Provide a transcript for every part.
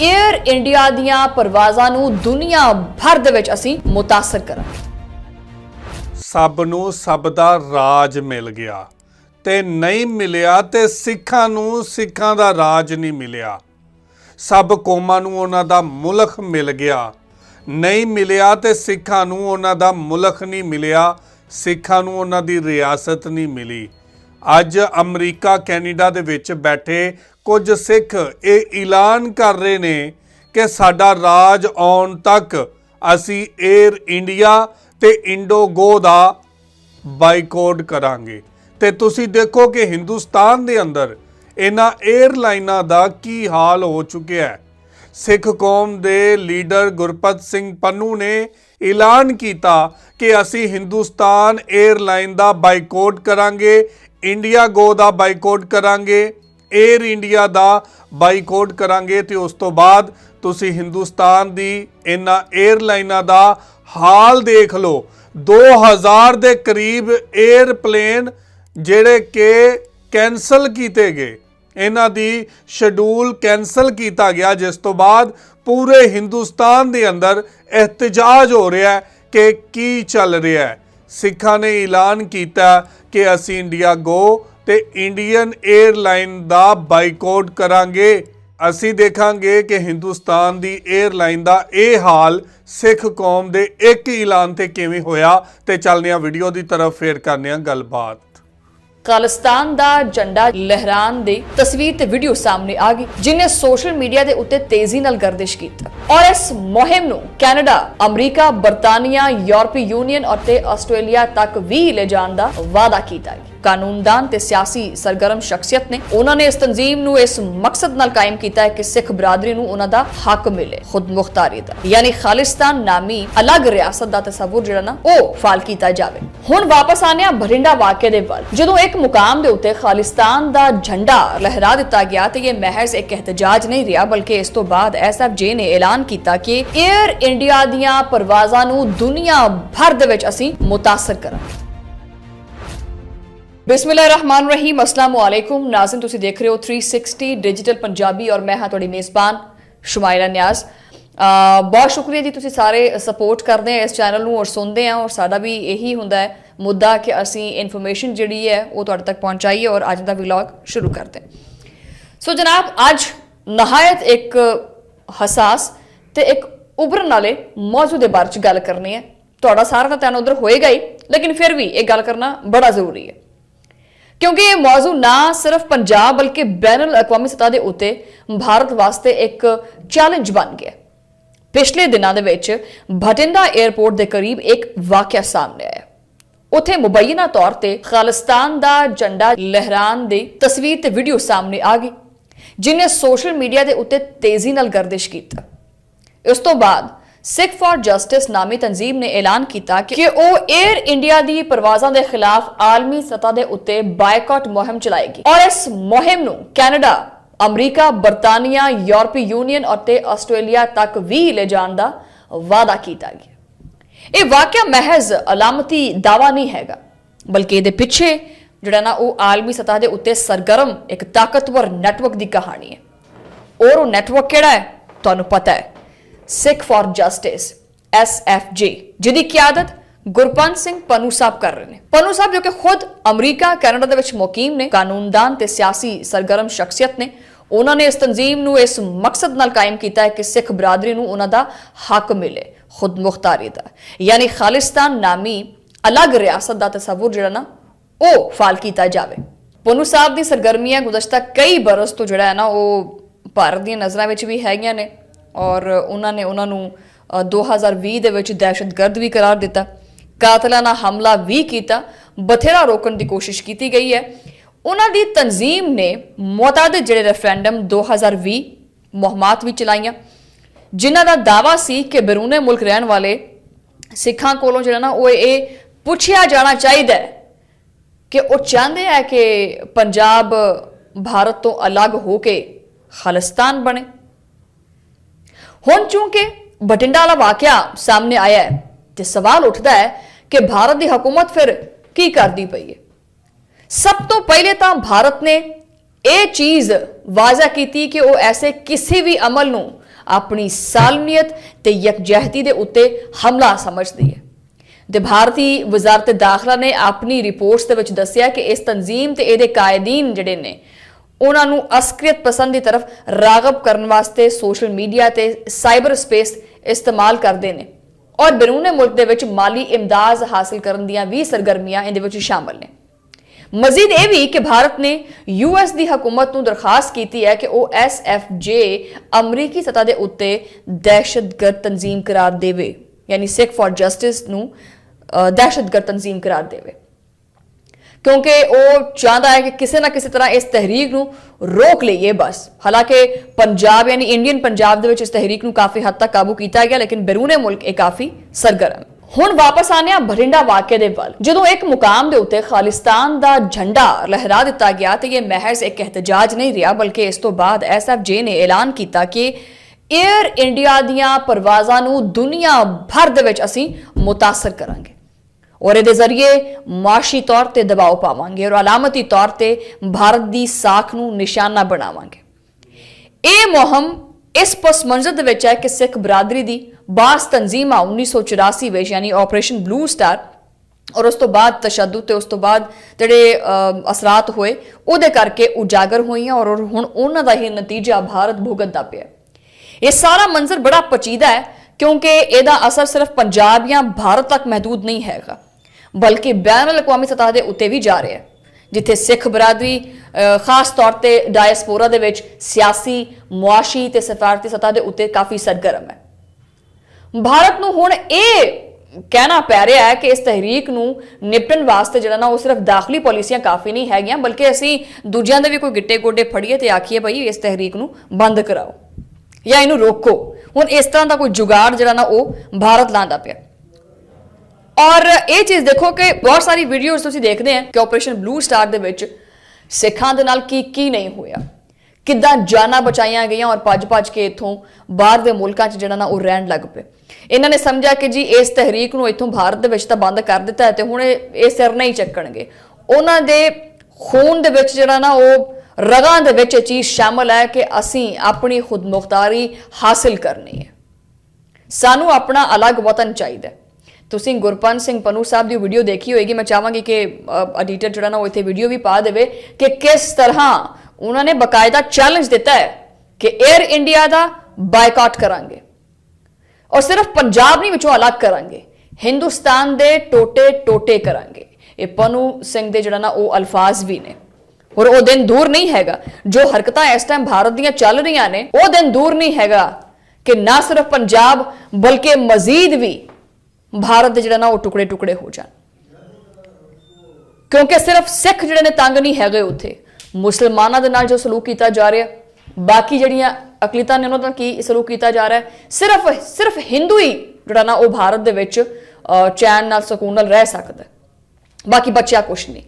Air India ਦੀਆਂ ਪਰਵਾਜ਼ਾਂ ਨੂੰ ਦੁਨੀਆ ਭਰ ਦੇ ਵਿੱਚ ਅਸੀਂ ਮੁਤਾਸਰ ਕਰਾਂਗੇ। ਸਭ ਨੂੰ ਸਭ ਦਾ ਰਾਜ ਮਿਲ ਗਿਆ ਤੇ ਨਹੀਂ ਮਿਲਿਆ ਤੇ ਸਿੱਖਾਂ ਨੂੰ ਸਿੱਖਾਂ ਦਾ ਰਾਜ ਨਹੀਂ ਮਿਲਿਆ। ਸਭ ਕੌਮਾਂ ਨੂੰ ਉਹਨਾਂ ਦਾ ਮੁਲਕ ਮਿਲ ਗਿਆ। ਨਹੀਂ ਮਿਲਿਆ ਤੇ ਸਿੱਖਾਂ ਨੂੰ ਉਹਨਾਂ ਦਾ ਮੁਲਕ ਨਹੀਂ ਮਿਲਿਆ। ਸਿੱਖਾਂ ਨੂੰ ਉਹਨਾਂ ਦੀ ਰਿਆਸਤ ਨਹੀਂ ਮਿਲੀ। ਅੱਜ ਅਮਰੀਕਾ, ਕੈਨੇਡਾ ਦੇ ਵਿੱਚ ਬੈਠੇ ਕੁਝ ਸਿੱਖ ਇਹ ਐਲਾਨ ਕਰ ਰਹੇ ਨੇ ਕਿ ਸਾਡਾ ਰਾਜ ਆਉਣ ਤੱਕ ਅਸੀਂ 에ਅਰ ਇੰਡੀਆ ਤੇ ਇੰਡੋਗੋ ਦਾ ਬਾਈਕਾਟ ਕਰਾਂਗੇ। ਤੇ ਤੁਸੀਂ ਦੇਖੋ ਕਿ ਹਿੰਦੁਸਤਾਨ ਦੇ ਅੰਦਰ ਇਹਨਾਂ 에ਅਰਲਾਈਨਾਂ ਦਾ ਕੀ ਹਾਲ ਹੋ ਚੁੱਕਿਆ ਹੈ। ਸਿੱਖ ਕੌਮ ਦੇ ਲੀਡਰ ਗੁਰਪਤ ਸਿੰਘ ਪੰਨੂ ਨੇ ਐਲਾਨ ਕੀਤਾ ਕਿ ਅਸੀਂ ਹਿੰਦੁਸਤਾਨ 에ਅਰਲਾਈਨ ਦਾ ਬਾਈਕਾਟ ਕਰਾਂਗੇ। ਇੰਡੀਆ ਗੋ ਦਾ ਬਾਈਕਾਟ ਕਰਾਂਗੇ 에ਅਰ ਇੰਡੀਆ ਦਾ ਬਾਈਕਾਟ ਕਰਾਂਗੇ ਤੇ ਉਸ ਤੋਂ ਬਾਅਦ ਤੁਸੀਂ ਹਿੰਦੁਸਤਾਨ ਦੀ ਇਹਨਾਂ 에ਅਰਲਾਈਨਾਂ ਦਾ ਹਾਲ ਦੇਖ ਲਓ। 2000 ਦੇ ਕਰੀਬ 에ਅਰਪਲੇਨ ਜਿਹੜੇ ਕਿ ਕੈਨਸਲ ਕੀਤੇ ਗਏ। ਇਹਨਾਂ ਦੀ ਸ਼ਡਿਊਲ ਕੈਨਸਲ ਕੀਤਾ ਗਿਆ, ਜਿਸ ਤੋਂ ਬਾਅਦ ਪੂਰੇ ਹਿੰਦੁਸਤਾਨ ਦੇ ਅੰਦਰ ਇhtਜਾਜ ਹੋ ਰਿਹਾ ਹੈ ਕਿ ਕੀ ਚੱਲ ਰਿਹਾ ਹੈ। ਸਿੱਖਾਂ ਨੇ ਐਲਾਨ ਕੀਤਾ ਕਿ ਅਸੀਂ ਇੰਡੀਆ ਗੋ ਤੇ ਇੰਡੀਅਨ 에ਅਰਲਾਈਨ ਦਾ ਬਾਈਕਾਟ ਕਰਾਂਗੇ। ਅਸੀਂ ਦੇਖਾਂਗੇ ਕਿ ਹਿੰਦੁਸਤਾਨ ਦੀ 에ਅਰਲਾਈਨ ਦਾ ਇਹ ਹਾਲ ਸਿੱਖ ਕੌਮ ਦੇ ਇੱਕ ਐਲਾਨ ਤੇ ਕਿਵੇਂ ਹੋਇਆ। ਤੇ ਚੱਲਦੇ ਹਾਂ ਵੀਡੀਓ ਦੀ ਤਰਫ, ਫੇਰ ਕਰਨੇ ਆ ਗੱਲਬਾਤ। ਖਾਲਿਸਤਾਨ ਦਾ ਝੰਡਾ ਲਹਿਰਾਨ ਦੀ ਤਸਵੀਰ ਤੇ ਵੀਡੀਓ ਸਾਹਮਣੇ ਆ ਗਈ, ਜਿਨੇ ਸੋਸ਼ਲ ਮੀਡੀਆ ਦੇ ਉੱਤੇ ਤੇਜ਼ੀ ਨਾਲ ਗਰਦਿਸ਼ ਕੀਤਾ। ਔਰ ਇਸ ਮੁਹਿੰਮ ਨੂੰ ਕੈਨੇਡਾ, ਅਮਰੀਕਾ, ਬਰਤਾਨੀਆ, ਯੂਰਪੀ ਯੂਨੀਅਨ ਅਤੇ ਆਸਟ੍ਰੇਲੀਆ ਤੱਕ ਵੀ ਲੈ ਜਾਣ ਦਾ ਵਾਅਦਾ ਕੀਤਾ ਗਿਆ। ਕਾਨੂੰਨਦਾਨ ਤੇ ਸਿਆਸੀ ਸਰਗਰਮ ਸ਼ਖਸੀਅਤ ਨੇ। ਉਹਨਾਂ ਨੇ ਇਸ ਤਨਜ਼ੀਮ ਨੂੰ, ਇਸ ਮਕਸਦ ਨਾਲ ਕਾਇਮ ਕੀਤਾ ਹੈ ਕਿ ਸਿੱਖ ਬਰਾਦਰੀ ਨੂੰ ਉਹਨਾਂ ਦਾ ਹੱਕ ਮਿਲੇ, ਖੁਦ ਦਾ। ਯਾਨੀ ਖਾਲਿਸਤਾਨ ਨਾਮੀ ਅਲੱਗ ਰਿਆਸਤ ਦਾ ਤਸਵੁਰ ਜਿਹੜਾ ਨਾ, ਉਹ ਫਾਲ ਕੀਤਾ ਜਾਵੇ। ਹੁਣ ਵਾਪਸ ਆਨੇ ਆ ਬਰਿੰਡਾ ਵਾਕਿਆ ਦੇ ਵੱਲ, ਜਦੋਂ ਇੱਕ ਮੁਕਾਮ ਦੇ ਉੱਤੇ ਖਾਲਿਸਤਾਨ ਦਾ ਝੰਡਾ ਲਹਿਰਾ ਦਿੱਤਾ ਗਿਆ ਤੇ ਇਹ ਮਹਿਜ਼ ਇੱਕ ਇhtਜਾਜ ਨਹੀਂ ਰਿਹਾ, ਬਲਕਿ ਇਸ ਤੋਂ ਬਾਅਦ ਐਸਐਫਜੇ ਨੇ ਐਲਾਨ ਕੀਤਾ ਕਿ 에ਅਰ ਇੰਡੀਆ ਦੀਆਂ ਪਰਵਾਜ਼ਾਂ ਨੂੰ ਦੁਨੀਆ ਭਰ ਦੇ ਵਿੱਚ ਅਸੀਂ ਮੁਤਾਸਰ ਕਰਾਂਗੇ। ਬਿਸਮਿਲ੍ਲਾਹਿਰਰਹਿਮਾਨ ਰਹੀਮ ਅਸਲਾਮ ਵਾਲੇਕੁਮ ਨਾਜ਼ਿਨ ਤੁਸੀਂ ਦੇਖ ਰਹੇ ਹੋ 360 ਡਿਜੀਟਲ ਪੰਜਾਬੀ ਔਰ ਮੈਂ ਹਾਂ ਤੁਹਾਡੀ ਮੇਜ਼ਬਾਨ ਸ਼ੁਮਾਇਲਾ ਨਿਆਜ਼। ਬਹੁਤ ਸ਼ੁਕਰੀਆ ਜੀ ਤੁਸੀਂ ਸਾਰੇ ਸਪੋਰਟ ਕਰਦੇ ਆ ਇਸ ਚੈਨਲ ਨੂੰ ਔਰ ਸੁਣਦੇ ਆ ਔਰ ਸਾਡਾ ਵੀ ਇਹੀ ਹੁੰਦਾ ਹੈ ਮੁੱਦਾ ਕਿ ਅਸੀਂ ਇਨਫੋਰਮੇਸ਼ਨ ਜਿਹੜੀ ਹੈ ਉਹ ਤੁਹਾਡੇ ਤੱਕ ਪਹੁੰਚਾਈਏ ਔਰ ਅੱਜ ਦਾ ਵਲੌਗ ਸ਼ੁਰੂ ਕਰਦੇ ਸੋ ਜਨਾਬ, ਅੱਜ ਨਹਾਇਤ ਇੱਕ ਹਸਾਸ ਤੇ ਇੱਕ ਉਭਰਨ ਵਾਲੇ ਮੌਜੂ ਦੇ ਬਾਰੇ ਚ ਗੱਲ ਕਰਨੀ ਹੈ। ਤੁਹਾਡਾ ਸਾਰਾ ਤਾਂ ਧਿਆਨ ਉਧਰ ਹੋਏਗਾ ਹੀ, ਲੇਕਿਨ ਫਿਰ ਵੀ ਇਹ ਗੱਲ ਕਰਨਾ ਬੜਾ ਜ਼ਰੂਰੀ ਹੈ। ਕਿਉਂਕਿ ਇਹ ਮੌਜੂ ਨਾ ਸਿਰਫ ਪੰਜਾਬ ਬਲਕਿ ਬੈਨਲ ਅਕਵਾਮੀ ਸਤਹ ਦੇ ਉੱਤੇ ਭਾਰਤ ਵਾਸਤੇ ਇੱਕ ਚੈਲੰਜ ਬਣ ਗਿਆ ਪਿਛਲੇ ਦਿਨਾਂ ਦੇ ਵਿੱਚ ਭਟਿੰਡਾ 에ਅਰਪੋਰਟ ਦੇ ਕਰੀਬ ਇੱਕ ਵਾਕਿਆ ਸਾਹਮਣੇ ਆਇਆ ਉੱਥੇ ਮੁਬੈਨਾ ਤੌਰ ਤੇ ਖਾਲਿਸਤਾਨ ਦਾ ਝੰਡਾ ਲਹਿਰਾਨ ਦੀ ਤਸਵੀਰ ਤੇ ਵੀਡੀਓ ਸਾਹਮਣੇ ਆ ਗਈ, ਜਿਨੇ ਸੋਸ਼ਲ ਮੀਡੀਆ ਦੇ ਉੱਤੇ ਤੇਜ਼ੀ ਨਾਲ ਗਰਦਿਸ਼ ਕੀਤਾ। ਇਸ ਤੋਂ ਬਾਅਦ ਸਿੱਖ ਫਾਰ ਜਸਟਿਸ ਨਾਮੀ ਤਨਜ਼ੀਮ ਨੇ ਐਲਾਨ ਕੀਤਾ ਕਿ ਉਹ 에ਅਰ ਇੰਡੀਆ ਦੀ ਪਰਵਾਜ਼ਾਂ ਦੇ ਖਿਲਾਫ ਆਲਮੀ ਸਤਹ ਦੇ ਉੱਤੇ ਬਾਈਕਾਟ ਮੁਹਿੰਮ ਚਲਾਏਗੀ। ਔਰ ਇਸ ਮੁਹਿੰਮ ਨੂੰ ਕੈਨੇਡਾ, ਅਮਰੀਕਾ, ਬਰਤਾਨੀਆ, ਯੂਰਪੀ ਯੂਨੀਅਨ ਅਤੇ ਆਸਟ੍ਰੇਲੀਆ ਤੱਕ ਵੀ ਲੈ ਜਾਣ ਦਾ ਵਾਅਦਾ ਕੀਤਾ ਗਿਆ। ਇਹ ਵਾਕਿਆ ਮਹਿਜ਼ ਅਲਾਮਤੀ ਦਾਵਾ ਨਹੀਂ ਹੈਗਾ, ਬਲਕਿ ਇਹਦੇ ਪਿੱਛੇ ਜਿਹੜਾ ਨਾ ਉਹ ਆਲਮੀ ਸਤਹ ਦੇ ਉੱਤੇ ਸਰਗਰਮ ਇੱਕ ਤਾਕਤਵਰ ਨੈਟਵਰਕ ਦੀ ਕਹਾਣੀ ਹੈ। ਔਰ ਉਹ ਨੈਟਵਰਕ ਕਿਹੜਾ ਹੈ? ਤੁਹਾਨੂੰ ਪਤਾ ਹੈ। ਸਿੱਖ ਫਾਰ ਜਸਟਿਸ SFJ ਜਿਹਦੀ ਕਿਆਦਤ ਗੁਰਪੰਤ ਸਿੰਘ ਪਨੂ ਸਾਹਿਬ ਕਰ ਰਹੇ ਨੇ। ਪਨੂ ਸਾਹਿਬ ਜੋ ਕਿ ਖੁਦ ਅਮਰੀਕਾ, ਕੈਨੇਡਾ ਦੇ ਵਿੱਚ ਮੁਕੀਮ ਨੇ, ਕਾਨੂੰਨਦਾਨ ਤੇ ਸਿਆਸੀ ਸਰਗਰਮ ਸ਼ਖਸੀਅਤ ਨੇ, ਉਹਨਾਂ ਨੇ ਇਸ ਤਨਜ਼ੀਮ ਨੂੰ, ਇਸ ਮਕਸਦ ਨਾਲ ਕਾਇਮ ਕੀਤਾ ਹੈ ਕਿ ਸਿੱਖ ਬਰਾਦਰੀ ਨੂੰ ਉਹਨਾਂ ਦਾ ਹੱਕ ਮਿਲੇ, ਖੁਦ ਮੁਖਤਾਰੀ ਦਾ। ਯਾਨੀ ਖਾਲਿਸਤਾਨ ਨਾਮੀ ਅਲੱਗ ਰਿਆਸਤ ਦਾ ਤਸਵੁਰ ਜਿਹੜਾ ਨਾ, ਉਹ ਫਾਲ ਕੀਤਾ ਜਾਵੇ। ਪਨੂ ਸਾਹਿਬ ਦੀ ਸਰਗਰਮੀਆਂ ਗੁਜ਼ਸ਼ਤਾ ਕਈ ਬਰਸ ਤੋਂ ਜਿਹੜਾ ਹੈ ਨਾ, ਉਹ ਭਾਰਤ ਦੀਆਂ ਨਜ਼ਰਾਂ ਵਿੱਚ ਵੀ ਹੈਗੀਆਂ ਨੇ। ਔਰ ਉਹਨਾਂ ਨੇ ਉਹਨਾਂ ਨੂੰ ਅ, 2020 ਦੇ ਵਿੱਚ ਦਹਿਸ਼ਤਗਰਦ ਵੀ ਕਰਾਰ ਦਿੱਤਾ। ਕਾਤਲਾਨਾ ਹਮਲਾ ਵੀ ਕੀਤਾ। ਬਥੇਰਾ ਰੋਕਣ ਦੀ ਕੋਸ਼ਿਸ਼ ਕੀਤੀ ਗਈ ਹੈ। ਉਹਨਾਂ ਦੀ ਤਨਜ਼ੀਮ ਨੇ ਮੁਤਅਦ ਜਿਹੜੇ ਰੈਫਰੈਂਡਮ 2020 ਮੁਹਿੰਮਾਤ ਵੀ ਚਲਾਈਆਂ। ਜਿਨ੍ਹਾਂ ਦਾ ਦਾਵਾ ਸੀ ਕਿ ਬਰੂਨੇ ਮੁਲਕ ਰਹਿਣ ਵਾਲੇ ਸਿੱਖਾਂ ਕੋਲੋਂ ਜਿਹੜਾ ਨਾ ਉਹ ਇਹ ਪੁੱਛਿਆ ਜਾਣਾ ਚਾਹੀਦਾ ਹੈ ਕਿ ਉਹ ਚਾਹੁੰਦੇ ਆ ਕਿ ਪੰਜਾਬ ਭਾਰਤ ਤੋਂ ਅਲੱਗ ਹੋ ਕੇ ਖਾਲਿਸਤਾਨ ਬਣੇ। ਹੁਣ ਚੂੰਕਿ ਬਟਿੰਡਾ ਵਾਲਾ ਵਾਕਿਆ ਸਾਹਮਣੇ ਆਇਆ ਹੈ, ਤੇ ਸਵਾਲ ਉੱਠਦਾ ਹੈ ਕਿ ਭਾਰਤ ਦੀ ਹਕੂਮਤ ਫਿਰ ਕੀ ਕਰਦੀ ਪਈ ਹੈ? ਸਭ ਤੋਂ ਪਹਿਲੇ ਤਾਂ ਭਾਰਤ ਨੇ ਇਹ ਚੀਜ਼ ਵਾਜ਼ਾ ਕੀਤੀ ਕਿ ਉਹ ਐਸੇ ਕਿਸੇ ਵੀ ਅਮਲ ਨੂੰ ਆਪਣੀ ਸਾਲਮੀਅਤ ਤੇ ਯਕਜਹਿਤੀ ਦੇ ਉੱਤੇ ਹਮਲਾ ਸਮਝਦੀ ਹੈ। ਤੇ ਭਾਰਤੀ ਵਜ਼ਾਰਤ ਦਾਖਲਾ ਨੇ ਆਪਣੀ ਰਿਪੋਰਟਸ ਦੇ ਵਿੱਚ ਦੱਸਿਆ ਕਿ ਇਸ ਤਨਜ਼ੀਮ ਤੇ ਇਹਦੇ ਕਾਇਦੀਨ ਜਿਹੜੇ ਨੇ ਉਹਨਾਂ ਨੂੰ ਅਸਕਰੀਅਤ ਪਸੰਦ ਦੀ ਤਰਫ ਰਾਗਬ ਕਰਨ ਵਾਸਤੇ ਸੋਸ਼ਲ ਮੀਡੀਆ ਤੇ ਸਾਈਬਰ ਸਪੇਸ ਇਸਤੇਮਾਲ ਕਰਦੇ ਨੇ। ਔਰ ਬੈਰੂਨੇ ਮੁਲਕ ਦੇ ਵਿੱਚ ਮਾਲੀ ਇਮਦਾਦ ਹਾਸਲ ਕਰਨ ਦੀਆਂ ਵੀ ਸਰਗਰਮੀਆਂ ਇਹਦੇ ਵਿੱਚ ਸ਼ਾਮਲ ਨੇ। ਮਜ਼ੀਦ ਇਹ ਵੀ ਕਿ ਭਾਰਤ ਨੇ ਯੂਐਸ ਦੀ ਹਕੂਮਤ ਨੂੰ ਦਰਖਾਸਤ ਕੀਤੀ ਹੈ ਕਿ ਉਹ ਐਸਐਫਜੇ ਅਮਰੀਕੀ ਸਤਾ ਦੇ ਉੱਤੇ ਦਹਿਸ਼ਤਗਰਦ ਤਨਜ਼ੀਮ ਕਰਾਰ ਦੇਵੇ, ਯਾਨੀ ਸਿੱਖ ਫॉर ਜਸਟਿਸ ਨੂੰ ਦਹਿਸ਼ਤਗਰਦ ਤਨਜ਼ੀਮ ਕਰਾਰ ਦੇਵੇ। ਕਿਉਂਕਿ ਉਹ ਚਾਹੁੰਦਾ ਹੈ ਕਿ ਕਿਸੇ ਨਾ ਕਿਸੇ ਤਰ੍ਹਾਂ ਇਸ ਤਹਿਰੀਕ ਨੂੰ ਰੋਕ ਲਈਏ ਬਸ। ਹਾਲਾਂਕਿ ਪੰਜਾਬ ਯਾਨੀ ਇੰਡੀਅਨ ਪੰਜਾਬ ਦੇ ਵਿੱਚ ਇਸ ਤਹਿਰੀਕ ਨੂੰ ਕਾਫੀ ਹੱਦ ਤੱਕ ਕਾਬੂ ਕੀਤਾ ਗਿਆ, ਲੇਕਿਨ ਬਰੂਨੇ ਮੁਲਕ ਇਹ ਕਾਫੀ ਸਰਗਰਮ। ਹੁਣ ਵਾਪਸ ਆਨੇ ਆ ਬਰਿੰਡਾ ਵਾਕਿਆ ਦੇ ਵੱਲ, ਜਦੋਂ ਇੱਕ ਮੁਕਾਮ ਦੇ ਉੱਤੇ ਖਾਲਿਸਤਾਨ ਦਾ ਝੰਡਾ ਲਹਿਰਾ ਦਿੱਤਾ ਗਿਆ ਤੇ ਇਹ ਮਹਿਜ਼ ਇੱਕ ਇhtਜਾਜ ਨਹੀਂ ਰਿਹਾ, ਬਲਕਿ ਇਸ ਤੋਂ ਬਾਅਦ ਐਸਐਫਜੇ ਨੇ ਐਲਾਨ ਕੀਤਾ ਕਿ 에ਅਰ ਇੰਡੀਆ ਦੀਆਂ ਪਰਵਾਜ਼ਾਂ ਨੂੰ ਦੁਨੀਆ ਭਰ ਦੇ ਵਿੱਚ ਅਸੀਂ ਮੁਤਾਸਰ ਕਰਾਂਗੇ। ਔਰ ਇਹਦੇ ਜ਼ਰੀਏ ਮਾਸ਼ੀ ਤੌਰ ਤੇ ਦਬਾਅ ਪਾਵਾਂਗੇ ਔਰ ਅਲਾਮਤੀ ਤੌਰ ਤੇ ਭਾਰਤ ਦੀ ਸਾਖ ਨੂੰ ਨਿਸ਼ਾਨਾ ਬਣਾਵਾਂਗੇ। ਇਹ ਮੁਹਿੰਮ ਇਸ ਪਸ ਮੰਜ਼ਰ ਦੇ ਵਿੱਚ ਹੈ ਕਿ ਸਿੱਖ ਬਰਾਦਰੀ ਦੀ ਬਾਸ ਤਨਜ਼ੀਮਾਂ 1984 ਵਿੱਚ, ਯਾਨੀ ਆਪਰੇਸ਼ਨ ਬਲੂ ਸਟਾਰ ਔਰ ਉਸ ਤੋਂ ਬਾਅਦ ਤਸ਼ੱਦਦ ਤੇ ਉਸ ਤੋਂ ਬਾਅਦ ਜਿਹੜੇ ਅਸਰਾਤ ਹੋਏ, ਉਹਦੇ ਕਰਕੇ ਉਜਾਗਰ ਹੋਈਆਂ ਔਰ ਔਰ ਹੁਣ ਉਹਨਾਂ ਦਾ ਹੀ ਨਤੀਜਾ ਭਾਰਤ ਭੁਗਤਦਾ ਪਿਆ। ਇਹ ਸਾਰਾ ਮੰਜ਼ਰ ਬੜਾ ਪਚੀਦਾ ਹੈ ਕਿਉਂਕਿ ਇਹਦਾ ਅਸਰ ਸਿਰਫ ਪੰਜਾਬ ਜਾਂ ਭਾਰਤ ਤੱਕ ਮਹਦੂਦ ਨਹੀਂ ਹੈਗਾ। ਬਲਕਿ ਬੈਨ ਅਲ-ਅਕਵਾਮੀ ਸਤਹ ਦੇ ਉੱਤੇ ਵੀ ਜਾ ਰਿਹਾ ਹੈ, ਜਿੱਥੇ ਸਿੱਖ ਬਰਾਦਰੀ ਖਾਸ ਤੌਰ ਤੇ ਡਾਇਸਪੋਰਾ ਦੇ ਵਿੱਚ ਸਿਆਸੀ, ਮੁਆਸ਼ੀ ਤੇ ਸਫਾਰਤੀ ਸਤਹ ਦੇ ਉੱਤੇ ਕਾਫੀ ਸਰਗਰਮ ਹੈ। ਭਾਰਤ ਨੂੰ ਹੁਣ ਇਹ ਕਹਿਣਾ ਪੈ ਰਿਹਾ ਹੈ ਕਿ ਇਸ ਤਹਿਰੀਕ ਨੂੰ ਨਿਪਟਣ ਵਾਸਤੇ ਜਿਹੜਾ ਨਾ ਉਹ ਸਿਰਫ ਦਾਖਲੀ ਪਾਲਿਸੀਆਂ ਕਾਫੀ ਨਹੀਂ ਹੈਗੀਆਂ, ਬਲਕਿ ਅਸੀਂ ਦੂਜਿਆਂ ਦੇ ਵੀ ਕੋਈ ਗਿੱਟੇ ਗੋਡੇ ਫੜੀਏ ਤੇ ਆਖੀਏ ਭਾਈ ਇਸ ਤਹਿਰੀਕ ਨੂੰ ਬੰਦ ਕਰਾਓ ਜਾਂ ਇਹਨੂੰ ਰੋਕੋ। ਹੁਣ ਇਸ ਤਰ੍ਹਾਂ ਦਾ ਕੋਈ ਜੁਗਾੜ ਜਿਹੜਾ ਨਾ ਉਹ ਭਾਰਤ ਲਾਂਦਾ ਪਿਆ। ਔਰ ਇਹ ਚੀਜ਼ ਦੇਖੋ ਕਿ ਬਹੁਤ ਸਾਰੀ ਵੀਡੀਓਜ਼ ਤੁਸੀਂ ਦੇਖਦੇ ਆ ਕਿ ਆਪਰੇਸ਼ਨ ਬਲੂ ਸਟਾਰ ਦੇ ਵਿੱਚ ਸਿੱਖਾਂ ਦੇ ਨਾਲ ਕੀ ਕੀ ਨਹੀਂ ਹੋਇਆ। ਕਿੱਦਾਂ ਜਾਨਾਂ ਬਚਾਈਆਂ ਗਈਆਂ ਔਰ ਭੱਜ-ਭੱਜ ਕੇ ਇਥੋਂ ਬਾਹਰ ਦੇ ਮੁਲਕਾਂ 'ਚ ਜਿਹੜਾ ਨਾ ਉਹ ਰਹਿਣ ਲੱਗ ਪਏ। ਇਹਨਾਂ ਨੇ ਸਮਝਿਆ ਕਿ ਜੀ ਇਸ ਤਹਿਰੀਕ ਨੂੰ ਇਥੋਂ ਭਾਰਤ ਦੇ ਵਿੱਚ ਤਾਂ ਬੰਦ ਕਰ ਦਿੱਤਾ ਹੈ ਤੇ ਹੁਣ ਇਹ ਇਹ ਸਿਰ ਨਹੀਂ ਚੱਕਣਗੇ। ਉਹਨਾਂ ਦੇ ਖੂਨ ਦੇ ਵਿੱਚ ਜਿਹੜਾ ਨਾ ਉਹ ਰਗਾਂ ਦੇ ਵਿੱਚ ਇਹ ਚੀਜ਼ ਸ਼ਾਮਲ ਹੈ ਕਿ ਅਸੀਂ ਆਪਣੀ ਖੁਦਮੁਖਤਾਰੀ ਹਾਸਲ ਕਰਨੀ ਹੈ। ਸਾਨੂੰ ਆਪਣਾ ਅਲੱਗ ਵਤਨ ਚਾਹੀਦਾ ਹੈ। ਤੁਸੀਂ ਗੁਰਪਨ ਸਿੰਘ ਪਨੂ ਸਾਹਿਬ ਦੀ ਵੀਡੀਓ ਦੇਖੀ ਹੋਏਗੀ, ਮੈਂ ਚਾਹਾਂਗੀ ਕਿ ਐਡੀਟਰ ਜਿਹੜਾ ਨਾ ਉਹ ਇੱਥੇ ਵੀਡੀਓ ਵੀ ਪਾ ਦੇਵੇ ਕਿ ਕਿਸ ਤਰ੍ਹਾਂ ਉਹਨਾਂ ਨੇ ਬਕਾਇਦਾ ਚੈਲੰਜ ਦਿੱਤਾ ਹੈ ਕਿ 에ਅਰ ਇੰਡੀਆ ਦਾ ਬਾਈਕਾਟ ਕਰਾਂਗੇ। ਔਰ ਸਿਰਫ ਪੰਜਾਬ ਨਹੀਂ, ਵਿੱਚੋਂ ਅਲੱਗ ਕਰਾਂਗੇ। ਹਿੰਦੁਸਤਾਨ ਦੇ ਟੋਟੇ ਟੋਟੇ ਕਰਾਂਗੇ। ਇਹ ਪਨੂ ਸਿੰਘ ਦੇ ਜਿਹੜਾ ਨਾ ਉਹ ਅਲਫਾਜ਼ ਵੀ ਨੇ। ਔਰ ਉਹ ਦਿਨ ਦੂਰ ਨਹੀਂ ਹੈਗਾ। ਜੋ ਹਰਕਤਾਂ ਇਸ ਟਾਈਮ ਭਾਰਤ ਦੀਆਂ ਚੱਲ ਰਹੀਆਂ ਨੇ, ਉਹ ਦਿਨ ਦੂਰ ਨਹੀਂ ਹੈਗਾ ਕਿ ਨਾ ਸਿਰਫ ਪੰਜਾਬ, ਬਲਕਿ ਮਜ਼ੀਦ ਵੀ ਭਾਰਤ ਦੇ ਜਿਹੜਾ ਨਾ ਉਹ ਟੁਕੜੇ ਟੁਕੜੇ ਹੋ ਜਾਣ। ਕਿਉਂਕਿ ਸਿਰਫ ਸਿੱਖ ਜਿਹੜੇ ਨੇ ਤੰਗ ਨਹੀਂ ਹੈਗੇ ਉੱਥੇ। ਮੁਸਲਮਾਨਾਂ ਦੇ ਨਾਲ ਜੋ ਸਲੂਕ ਕੀਤਾ ਜਾ ਰਿਹਾ, ਬਾਕੀ ਜਿਹੜੀਆਂ ਅਕਲੀਤਾਂ ਨੇ ਉਹਨਾਂ ਦਾ ਕੀ ਸਲੂਕ ਕੀਤਾ ਜਾ ਰਿਹਾ ਸਿਰਫ ਸਿਰਫ ਹਿੰਦੂ ਹੀ ਜਿਹੜਾ ਨਾ ਉਹ ਭਾਰਤ ਦੇ ਵਿੱਚ ਚੈਨ ਨਾਲ ਸਕੂਨ ਨਾਲ ਰਹਿ ਸਕਦਾ ਬਾਕੀ ਬਚਿਆ ਕੁਛ ਨਹੀਂ।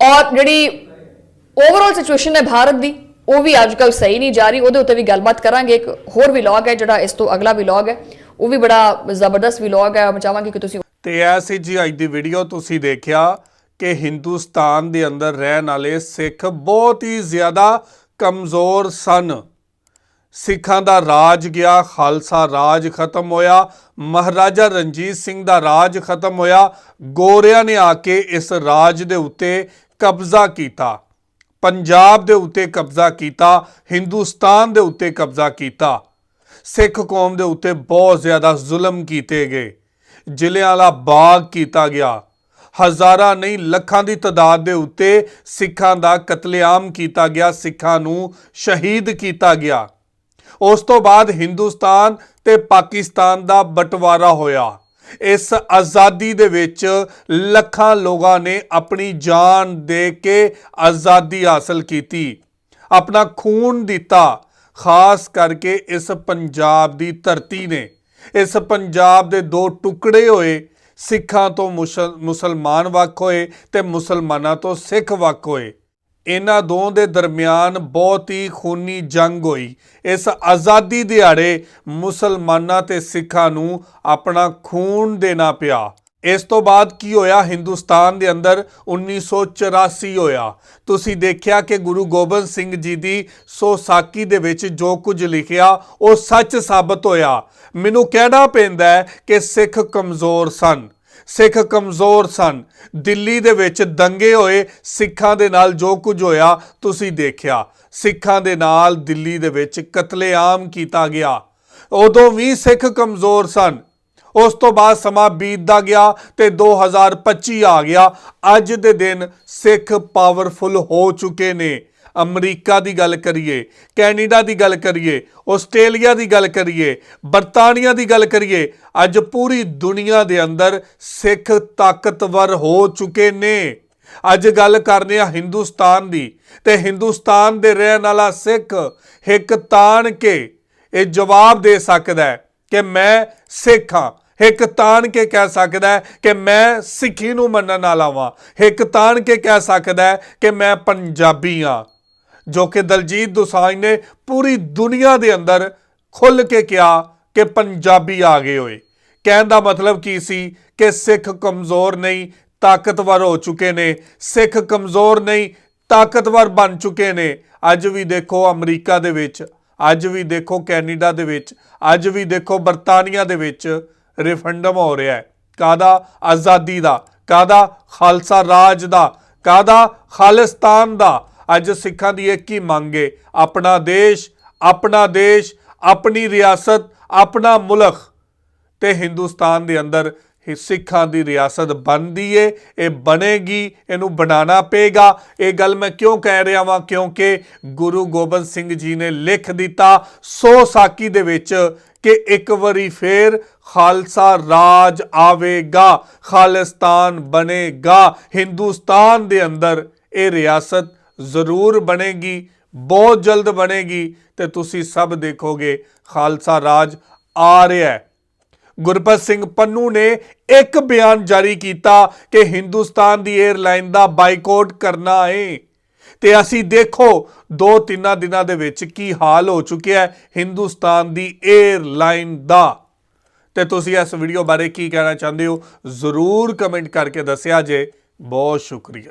ਔਰ ਜਿਹੜੀ ਓਵਰਆਲ ਸਿਚੁਏਸ਼ਨ ਹੈ ਭਾਰਤ ਦੀ, ਉਹ ਵੀ ਅੱਜਕੱਲ ਸਹੀ ਨਹੀਂ ਜਾ ਰਹੀ। ਉਹਦੇ ਉੱਤੇ ਵੀ ਗੱਲਬਾਤ ਕਰਾਂਗੇ। ਇੱਕ ਹੋਰ ਵਲੌਗ ਹੈ ਜਿਹੜਾ, ਇਸ ਤੋਂ ਅਗਲਾ ਵਲੌਗ ਹੈ। ਉਹ ਵੀ ਬੜਾ ਜ਼ਬਰਦਸਤ ਵਲੌਗ ਹੈ, ਮੈਂ ਚਾਹਾਂਗੀ ਕਿ ਤੁਸੀਂ ਤੇ ਇਹ ਸੀ ਜੀ ਅੱਜ ਦੀ ਵੀਡੀਓ ਤੁਸੀਂ ਦੇਖਿਆ ਕਿ ਹਿੰਦੁਸਤਾਨ ਦੇ ਅੰਦਰ ਰਹਿਣ ਵਾਲੇ ਸਿੱਖ ਬਹੁਤ ਹੀ ਜ਼ਿਆਦਾ ਕਮਜ਼ੋਰ ਸਨ। ਸਿੱਖਾਂ ਦਾ ਰਾਜ ਗਿਆ, ਖਾਲਸਾ ਰਾਜ ਖਤਮ ਹੋਇਆ, ਮਹਾਰਾਜਾ ਰਣਜੀਤ ਸਿੰਘ ਦਾ ਰਾਜ ਖਤਮ ਹੋਇਆ। ਗੋਰਿਆਂ ਨੇ ਆ ਕੇ ਇਸ ਰਾਜ ਦੇ ਉੱਤੇ ਕਬਜ਼ਾ ਕੀਤਾ। ਪੰਜਾਬ ਦੇ ਉੱਤੇ ਕਬਜ਼ਾ ਕੀਤਾ, ਹਿੰਦੁਸਤਾਨ ਦੇ ਉੱਤੇ ਕਬਜ਼ਾ ਕੀਤਾ। ਸਿੱਖ ਕੌਮ ਦੇ ਉੱਤੇ ਬਹੁਤ ਜ਼ਿਆਦਾ ਜ਼ੁਲਮ ਕੀਤੇ ਗਏ। ਜ਼ਿਲ੍ਹਿਆਂ ਜ਼ਿਲ੍ਹਿਆਂਵਾਲਾ ਬਾਗ ਕੀਤਾ ਗਿਆ। ਹਜ਼ਾਰਾਂ ਨਹੀਂ, ਲੱਖਾਂ ਦੀ ਤਾਦਾਦ ਦੇ ਉੱਤੇ ਸਿੱਖਾਂ ਦਾ ਕਤਲੇਆਮ ਕੀਤਾ ਗਿਆ, ਸਿੱਖਾਂ ਨੂੰ ਸ਼ਹੀਦ ਕੀਤਾ ਗਿਆ। ਉਸ ਤੋਂ ਬਾਅਦ ਹਿੰਦੁਸਤਾਨ ਤੇ ਪਾਕਿਸਤਾਨ ਦਾ ਬਟਵਾਰਾ ਹੋਇਆ। ਇਸ ਆਜ਼ਾਦੀ ਦੇ ਵਿੱਚ ਲੱਖਾਂ ਲੋਕਾਂ ਨੇ ਆਪਣੀ ਜਾਨ ਦੇ ਕੇ ਆਜ਼ਾਦੀ ਹਾਸਲ ਕੀਤੀ। ਆਪਣਾ ਖੂਨ ਦਿੱਤਾ। ਖਾਸ ਕਰਕੇ ਇਸ ਪੰਜਾਬ ਦੀ ਧਰਤੀ ਨੇ। ਇਸ ਪੰਜਾਬ ਦੇ ਦੋ ਟੁਕੜੇ ਹੋਏ, ਸਿੱਖਾਂ ਤੋਂ ਮੁਸਲ- ਮੁਸਲਮਾਨ ਵੱਖ ਹੋਏ ਤੇ ਮੁਸਲਮਾਨਾਂ ਤੋਂ ਸਿੱਖ ਵੱਖ ਹੋਏ। ਇਹਨਾਂ ਦੋਵਾਂ ਦੇ ਦਰਮਿਆਨ ਬਹੁਤ ਹੀ ਖੂਨੀ ਜੰਗ ਹੋਈ। ਇਸ ਆਜ਼ਾਦੀ ਦਿਹਾੜੇ ਮੁਸਲਮਾਨਾਂ ਤੇ ਸਿੱਖਾਂ ਨੂੰ ਆਪਣਾ ਖੂਨ ਦੇਣਾ ਪਿਆ। ਇਸ ਤੋਂ ਬਾਅਦ ਕੀ ਹੋਇਆ? ਹਿੰਦੁਸਤਾਨ ਦੇ ਅੰਦਰ 1984 ਹੋਇਆ। ਤੁਸੀਂ ਦੇਖਿਆ ਕਿ ਗੁਰੂ ਗੋਬਿੰਦ ਸਿੰਘ ਜੀ ਦੀ ਸੋਸਾਕੀ ਦੇ ਵਿੱਚ ਜੋ ਕੁਝ ਲਿਖਿਆ, ਉਹ ਸੱਚ ਸਾਬਤ ਹੋਇਆ। ਮੈਨੂੰ ਕਹਿਣਾ ਪੈਂਦਾ ਹੈ ਕਿ ਸਿੱਖ ਕਮਜ਼ੋਰ ਸਨ। ਸਿੱਖ ਕਮਜ਼ੋਰ ਸਨ। ਦਿੱਲੀ ਦੇ ਵਿੱਚ ਦੰਗੇ ਹੋਏ ਸਿੱਖਾਂ ਦੇ ਨਾਲ ਜੋ ਕੁਝ ਹੋਇਆ, ਤੁਸੀਂ ਦੇਖਿਆ। ਸਿੱਖਾਂ ਦੇ ਨਾਲ ਦਿੱਲੀ ਦੇ ਵਿੱਚ ਕਤਲੇਆਮ ਕੀਤਾ ਗਿਆ। ਉਦੋਂ ਵੀ ਸਿੱਖ ਕਮਜ਼ੋਰ ਸਨ। ਉਸ ਤੋਂ ਬਾਅਦ ਸਮਾਂ ਬੀਤਦਾ ਗਿਆ ਤੇ 2025 ਆ ਗਿਆ। ਅੱਜ ਦੇ ਦਿਨ ਸਿੱਖ ਪਾਵਰਫੁਲ ਹੋ ਚੁੱਕੇ ਨੇ। ਅਮਰੀਕਾ ਦੀ ਗੱਲ ਕਰੀਏ, ਕੈਨੇਡਾ ਦੀ ਗੱਲ ਕਰੀਏ, ਆਸਟ੍ਰੇਲੀਆ ਦੀ ਗੱਲ ਕਰੀਏ, ਬਰਤਾਨੀਆ ਦੀ ਗੱਲ ਕਰੀਏ, ਅੱਜ ਪੂਰੀ ਦੁਨੀਆ ਦੇ ਅੰਦਰ ਸਿੱਖ ਤਾਕਤਵਰ ਹੋ ਚੁੱਕੇ ਨੇ। ਅੱਜ ਗੱਲ ਕਰਨੇ ਆ ਹਿੰਦੁਸਤਾਨ ਦੀ ਤੇ ਹਿੰਦੁਸਤਾਨ ਦੇ ਰਹਿਣ ਵਾਲਾ ਸਿੱਖ ਇੱਕ ਤਾਣ ਕੇ ਇਹ ਜਵਾਬ ਦੇ ਸਕਦਾ ਹੈ ਕਿ ਮੈਂ ਸਿੱਖ। ਹਾਂ ਇੱਕ ਤਾਣ ਕੇ ਕਹਿ ਸਕਦਾ ਹੈ ਕਿ ਮੈਂ ਸਿੱਖੀ ਨੂੰ ਮੰਨਣ ਵਾਲਾ ਵਾਂ। ਇੱਕ ਤਾਣ ਕੇ ਕਹਿ ਸਕਦਾ ਹੈ ਕਿ ਮੈਂ ਪੰਜਾਬੀ ਹਾਂ, ਜੋ ਕਿ ਦਲਜੀਤ ਦੋਸਾਂਝ ਨੇ ਪੂਰੀ ਦੁਨੀਆ ਦੇ ਅੰਦਰ ਖੁੱਲ ਕੇ ਕਿਹਾ ਕਿ ਪੰਜਾਬੀ ਆ ਗਏ ਹੋਏ। ਕਹਿਣ ਦਾ ਮਤਲਬ ਕੀ ਸੀ ਕਿ ਸਿੱਖ ਕਮਜ਼ੋਰ ਨਹੀਂ, ਤਾਕਤਵਰ ਹੋ ਚੁੱਕੇ ਨੇ। ਸਿੱਖ ਕਮਜ਼ੋਰ ਨਹੀਂ, ਤਾਕਤਵਰ ਬਣ ਚੁੱਕੇ ਨੇ। ਅੱਜ ਵੀ ਦੇਖੋ ਅਮਰੀਕਾ ਦੇ ਵਿੱਚ ਅੱਜ ਵੀ ਦੇਖੋ ਕੈਨੇਡਾ ਦੇ ਵਿੱਚ, ਅੱਜ ਵੀ ਦੇਖੋ ਬਰਤਾਨੀਆ ਦੇ ਵਿੱਚ ਰਿਫੰਡਮ ਹੋ ਰਿਹਾ ਹੈ। ਕਾਦਾ ਆਜ਼ਾਦੀ ਦਾ। ਕਾਦਾ ਖਾਲਸਾ ਰਾਜ ਦਾ। ਕਾਦਾ ਖਾਲਿਸਤਾਨ ਦਾ। ਅੱਜ ਸਿੱਖਾਂ ਦੀ ਇੱਕ ਹੀ ਮੰਗ ਹੈ ਆਪਣਾ ਦੇਸ਼ ਆਪਣਾ ਦੇਸ਼, ਆਪਣੀ ਰਿਆਸਤ, ਆਪਣਾ ਮੁਲਕ ਤੇ ਹਿੰਦੁਸਤਾਨ ਦੇ ਅੰਦਰ ਇਹ ਸਿੱਖਾਂ ਦੀ ਰਿਆਸਤ ਬਣਦੀ ਏ, ਇਹ ਬਣੇਗੀ, ਇਹਨੂੰ ਬਣਾਉਣਾ ਪਏਗਾ। ਇਹ ਗੱਲ ਮੈਂ ਕਿਉਂ ਕਹਿ ਰਿਹਾ ਵਾਂ? ਕਿਉਂਕਿ ਗੁਰੂ ਗੋਬਿੰਦ ਸਿੰਘ ਜੀ ਨੇ ਲਿਖ ਦਿੱਤਾ ਸੋ ਸਾਕੀ ਦੇ ਵਿੱਚ ਕਿ ਇੱਕ ਵਾਰੀ ਫੇਰ ਖਾਲਸਾ ਰਾਜ ਆਵੇਗਾ, ਖਾਲਿਸਤਾਨ ਬਣੇਗਾ। ਹਿੰਦੁਸਤਾਨ ਦੇ ਅੰਦਰ ਇਹ ਰਿਆਸਤ ਜ਼ਰੂਰ ਬਣੇਗੀ, ਬਹੁਤ ਜਲਦ ਬਣੇਗੀ। ਤੇ ਤੁਸੀਂ ਸਭ ਦੇਖੋਗੇ, ਖਾਲਸਾ ਰਾਜ ਆ ਰਿਹਾ ਹੈ। ਗੁਰਪਤ ਸਿੰਘ ਪੰਨੂ ਨੇ ਇੱਕ ਬਿਆਨ ਜਾਰੀ ਕੀਤਾ ਕਿ ਹਿੰਦੁਸਤਾਨ ਦੀ 에ਅਰਲਾਈਨ ਦਾ ਬਾਈਕਾਟ ਕਰਨਾ ਹੈ ਤੇ ਅਸੀਂ ਦੇਖੋ, ਦੋ ਤਿੰਨਾਂ ਦਿਨਾਂ ਦੇ ਵਿੱਚ ਕੀ ਹਾਲ ਹੋ ਚੁੱਕਿਆ ਹੈ ਹਿੰਦੁਸਤਾਨ ਦੀ 에ਅਰਲਾਈਨ ਦਾ। ਤੇ ਤੁਸੀਂ ਇਸ ਵੀਡੀਓ ਬਾਰੇ ਕੀ ਕਹਿਣਾ ਚਾਹੁੰਦੇ ਹੋ, ਜ਼ਰੂਰ ਕਮੈਂਟ ਕਰਕੇ ਦੱਸਿਆ ਜੇ। ਬਹੁਤ ਸ਼ੁਕਰੀਆ।